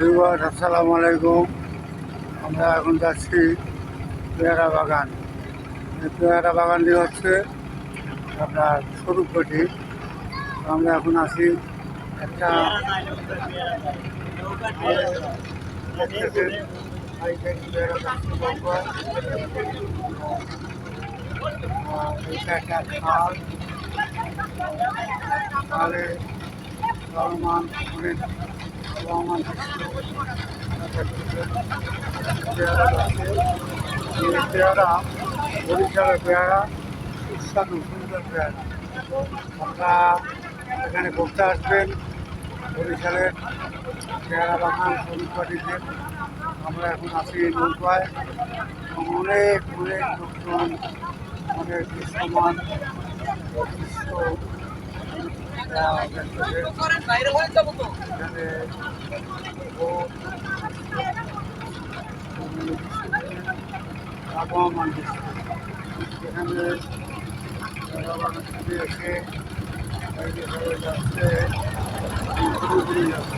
Viewer আসসালামু আলাইকুম আমরা এখন যাচ্ছি পেয়ারা বাগান। পেয়ারা বাগানটি হচ্ছে আপনার স্বরূপগঠি আমরা এখন আসি একটা একটা চলমান অনেক চলমান পেয়ারা, বরিশালের পেয়ারা, সুস্বাদু, সুন্দর পেয়ারা। আপনারা এখানে ঘুরতে আসবেন, বরিশালের পেয়ারা বাগান শরীরপাটিতে আমরা এখন আছি নৌকায়। অনেক অনেক লোকজন, অনেক দৃশ্যমান দৃশ্য আহ, দেখতেছেন। এখানে এসে সবাই যাচ্ছে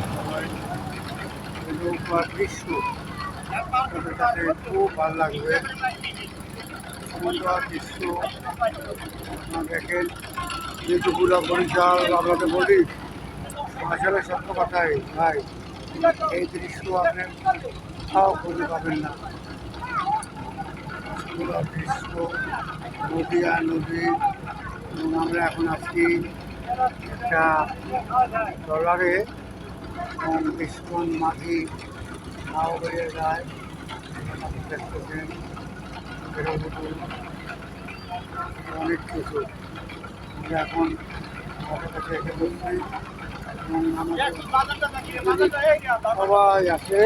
সবাই দৃশ্য আপনাদের কাছে খুব ভালো লাগবে সুন্দর দৃশ্য আপনারা দেখেন যেটুকুলা বরিশাল আপনাদের বলি আসলে সত্য কথাই, ভাই, এই দৃশ্য আপনি কোথাও খুঁজে পাবেন না। পুরো দৃশ্য নদী নদী, এবং আমরা এখন আছি একটা ট্রলারে এবং বেশিক্ষণ মাঝি নাও বেরিয়ে যায় দেখতেছেন অনেক কিছু। এখন আমাদের সবাই এই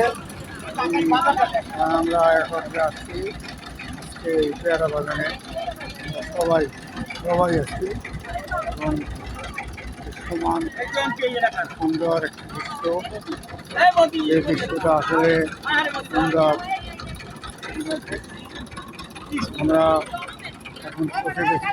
আমরা এখন যাচ্ছি এই পেয়ারা বাগানে সবাই সবাই আছি। এবং সমান সুন্দর একটি দৃশ্য। এই দৃশ্যটা আসলে সুন্দর। আমরা এখন পৌঁছে গেছি